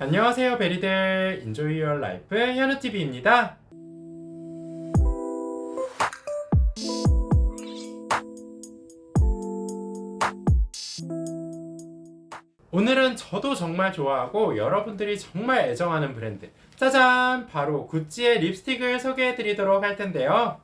안녕하세요 베리들. 인조이 유얼 라이프 현우TV입니다. 오늘은 저도 정말 좋아하고 여러분들이 정말 애정하는 브랜드. 짜잔! 바로 구찌의 립스틱을 소개해 드리도록 할 텐데요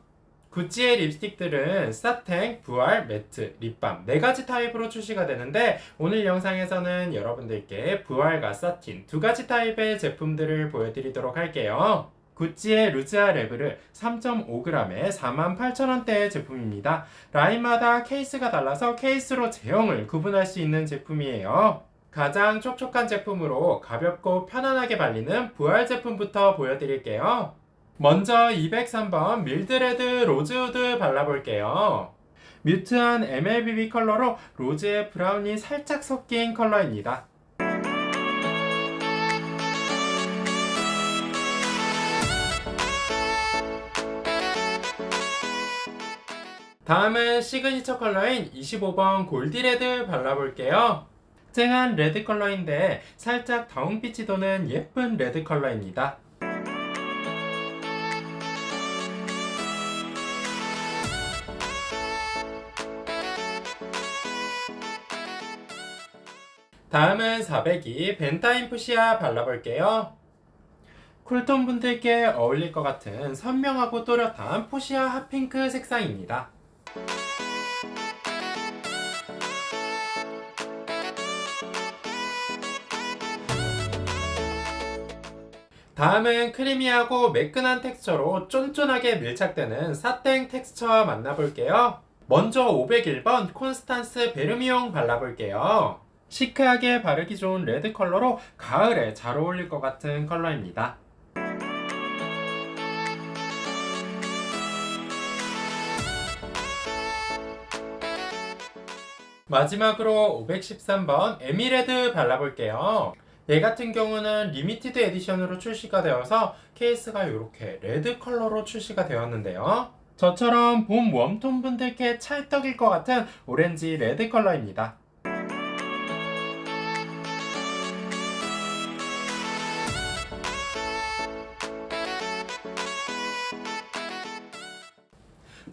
구찌의 립스틱들은 사탱, 부활, 매트, 립밤 네 가지 타입으로 출시가 되는데 오늘 영상에서는 여러분들께 부활과 사틴 두 가지 타입의 제품들을 보여드리도록 할게요. 구찌의 루즈아 레브르 3.5g에 48,000원대의 제품입니다. 라인마다 케이스가 달라서 케이스로 제형을 구분할 수 있는 제품이에요. 가장 촉촉한 제품으로 가볍고 편안하게 발리는 부활 제품부터 보여드릴게요. 먼저 203번 밀드레드 로즈우드 발라볼게요. 뮤트한 MLBB 컬러로 로즈의 브라운이 살짝 섞인 컬러입니다. 다음은 시그니처 컬러인 25번 골디레드 발라볼게요. 쨍한 레드 컬러인데 살짝 다운빛이 도는 예쁜 레드 컬러입니다. 다음은 402 벤타인 푸시아 발라볼게요. 쿨톤 분들께 어울릴 것 같은 선명하고 또렷한 푸시아 핫핑크 색상입니다. 다음은 크리미하고 매끈한 텍스처로 쫀쫀하게 밀착되는 사땡 텍스처 만나볼게요. 먼저 501번 콘스탄스 베르미용 발라볼게요. 시크하게 바르기 좋은 레드 컬러로 가을에 잘 어울릴 것 같은 컬러입니다. 마지막으로 513번 에미레드 발라볼게요. 얘 같은 경우는 리미티드 에디션으로 출시가 되어서 케이스가 이렇게 레드 컬러로 출시가 되었는데요. 저처럼 봄 웜톤 분들께 찰떡일 것 같은 오렌지 레드 컬러입니다.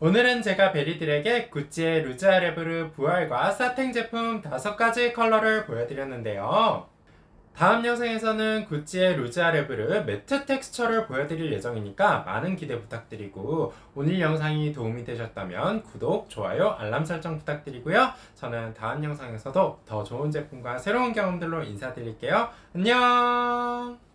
오늘은 제가 베리들에게 구찌의 루즈아레브르 부활과 사탱 제품 5가지 컬러를 보여드렸는데요. 다음 영상에서는 구찌의 루즈아레브르 매트 텍스처를 보여드릴 예정이니까 많은 기대 부탁드리고 오늘 영상이 도움이 되셨다면 구독, 좋아요, 알람 설정 부탁드리고요. 저는 다음 영상에서도 더 좋은 제품과 새로운 경험들로 인사드릴게요. 안녕!